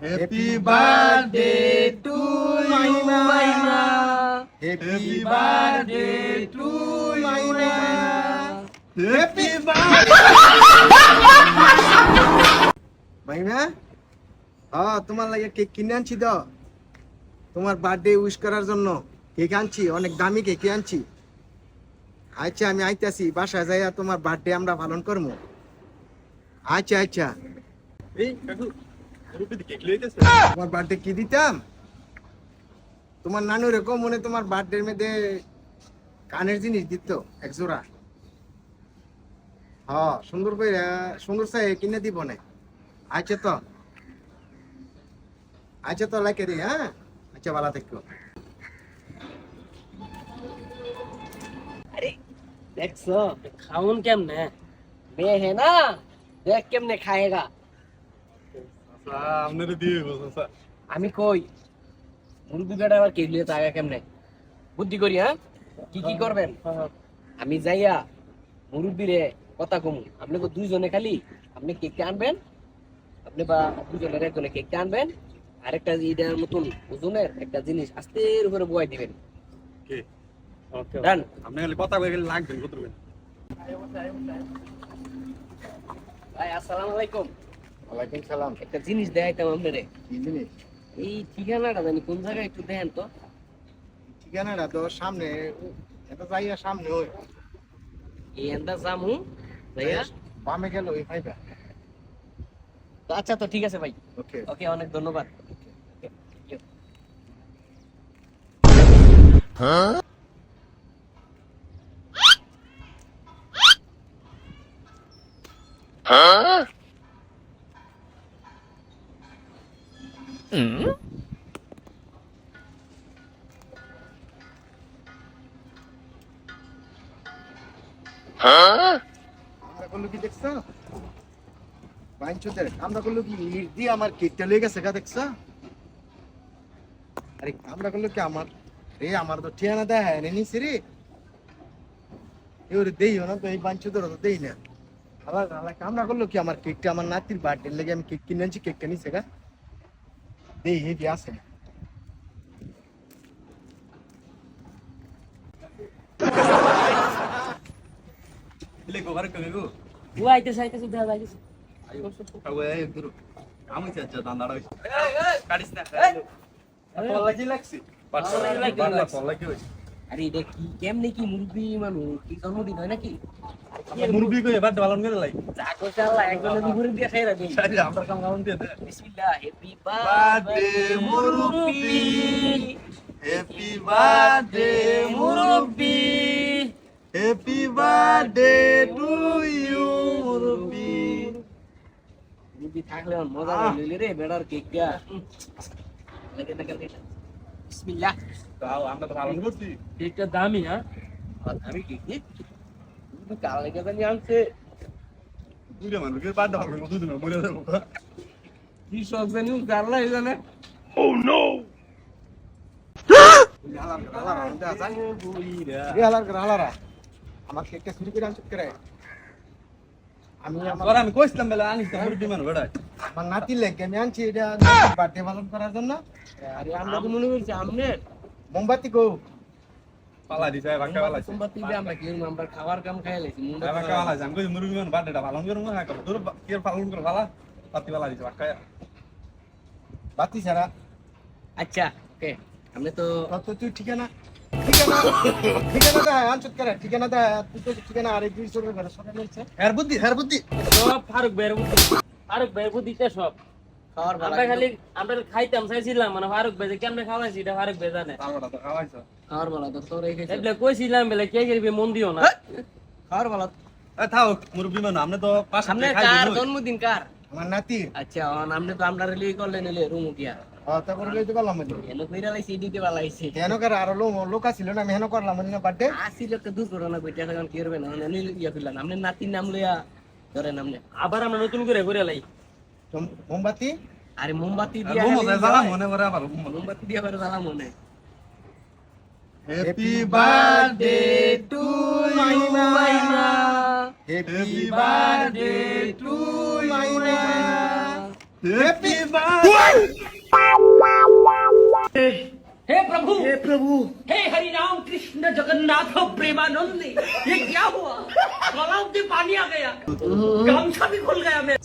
Happy birthday to Maina happy birthday to Maina happy Maina হ্যাঁ তোমার লাগে cake কিনে আনছি তো তোমার বার্থডে উইশ করার জন্য কেক আনছি অনেক দামি কেক আনছি আচ্ছা আমি আইতাছি বাসায় যাইয়া তোমার বার্থডে আমরা পালন করব আচ্ছা আচ্ছা এই কাকু তোমার বার্থডে কি দিতাম? তোমার নানু এরকম মনে তোমার বার্থডের মধ্যে কানের জিনিস দিত এক জোড়া। হ সুন্দর করে সুন্দর কিনে দিব না। আচ্ছা তো। আচ্ছা তো লাইকে দিই হ্যাঁ? আচ্ছা ভালো থেকো। দেখছ খাউন কেমনে? মেয়ে হে না? দেখ কেমনে আচ্ছা আপনারে দিয়ে গো আমি কই? মুরগি বেটা আবার কেগলিয়ে তাগা কেমনে? বুদ্ধি করি হ্যাঁ? কি কি করবেন? আমি যাইয়া মুরব্বিরে কথা কমু। আপনি দুইজনে খালি আপনি কেকটা আনবেন আপনি বা দুজনের একজনে কেকটা আনবেন আরেকটা ইটার মতন ওজনের একটা জিনিস আস্তের উপরে বয় দিবেন। ডান আপনি খালি কথা কই গেলে লাগবেন ভাই আসসালামু আলাইকুম। ওয়ালাইকুম সালাম। একটা জিনিস দেখাইতাম আপনারে। কি জিনিস? এই ঠিকানাটা জানি কোন জায়গায় একটু দেখেন তো। ঠিকানাটা তো সামনে এটা যাইয়া সামনে ওই। এই এন্দা জামু ভাইয়া বামে গেল ওই ভাইবা তো আচ্ছা তো ঠিক আছে ভাই। ওকে। ওকে অনেক ধন্যবাদ। আমরা করল করল কি আমার আরে আমরা তো ঠিয়ানা দেয় হ্যাঁ নিছি রে এবারে দেইও না এই বাইঞ্চুদের দেই না আবার আমরা করল কি আমার কেকটা আমার নাতির বার্থডে লেগে আমি কেক কিনে আনছি কেকটা নিছে গা দেই হেভি আছে দূর আমি আরে এটা কি কেমনে কি মুরগি মানুষ? কি জন্মদিন হয় নাকি? মুরবি কই এবার পালন করে লাই। যা কইছে আল্লাহ একজনের মুরগি দিয়ে সারি আমরা দিয়ে দে। বিসমিল্লাহ হ্যাপি Birthday, মুরব্বি। Happy birthday happy birthday to you মুরগি থাকলে মজা লইলে রে বেড়ার কেকটা লাগে না লাগে বিসমিল্লাহ। তাও আমরা তো পালন করছি কেকটা দামি হ্যাঁ? আমি কেক নি কাল লেগে জানি আনছে? দুইটা মানুষের বাদ দাও কত দিন মরে যাব? কি শখ জানি জানলা এই জানে আমার কেকটা চুরি করে আনছো করে আমি আমার তোরা আমি কইছিলাম বেলা আনিস তো মুরবি মানুষ বেড়া আমার নাতির লেগে আমি আনছি এটা বার্থডে পালন করার জন্য। আরে আমরা তো মনে করছি আমনে মোমবাতি গো। পালা দিছে বাক্কা পালা দিছে সোমবার দিবে আমরা কি করব? আমরা খাবার কাম খাই লাইছি মুন্ডা বাক্কা পালা দিছে আমি কই মুরবি মানুষ বাড়িটা পালন করব না কর। তোর কি আর পালন করে পালা। পাতি পালা দিছে বাক্কা বাতি ছাড়া। আচ্ছা ওকে। আমরা তো তত তুই ঠিকানা? ঠিকানা দেয় আনছো করে ঠিকানা দেয় তুই তো ঠিকানা আরেক দুই ঘরে সরে নিয়েছে হের বুদ্ধি হের বুদ্ধি। সব ফারুক ভাইয়ের বুদ্ধি ফারুক ভাইয়ের বুদ্ধিতে সব। খাওয়ার আমরা খালি আমরা খাইতাম চাইছিলাম মানে ফারুক ভাই যে কেমনে খাওয়াইছি এটা ফারুক ভাই জানে। তালটা তো খাওয়াইছো? খাওয়ার বেলা তো তোর এগুলো কইছিলাম বলে কে করবি মন দিও না। খাওয়ার বেলা এ থাও মুরবি মানুষ আপনি তো পাঁচ সামনে খাই কার জন্মদিন কার? আমার নাতি। আচ্ছা আপনি তো আমরা রিলি করলেন নিলে রুম উঠিয়া হ্যাঁ তারপরে লইতে পারলাম না এলো কইরা লাইছি দিতে পারলাইছি কেন করে? আরও লোক লোক আছিল না আমি হেন করলাম না বার্থডে আসি লোক দুর্ঘটনা কইটা এখন কি করবে না? মানে ইয়া করলেন আপনি নাতির নাম লইয়া আবার আমরা নতুন করে করে লাই। মোমবাতি? আরে মোমবাতি দিয়া রুম জ্বালা মনে করে আবার মোমবাতি দিয়া করে জ্বালা মনে। Happy birthday to Maina happy birthday to Maina happy हे प्रभु! हे प्रभु! हे हरि राम कृष्ण जगन्नाथ प्रेमानंद ये क्या हुआ? में पानी आ गया। गमछा भी खुल गया मेरा।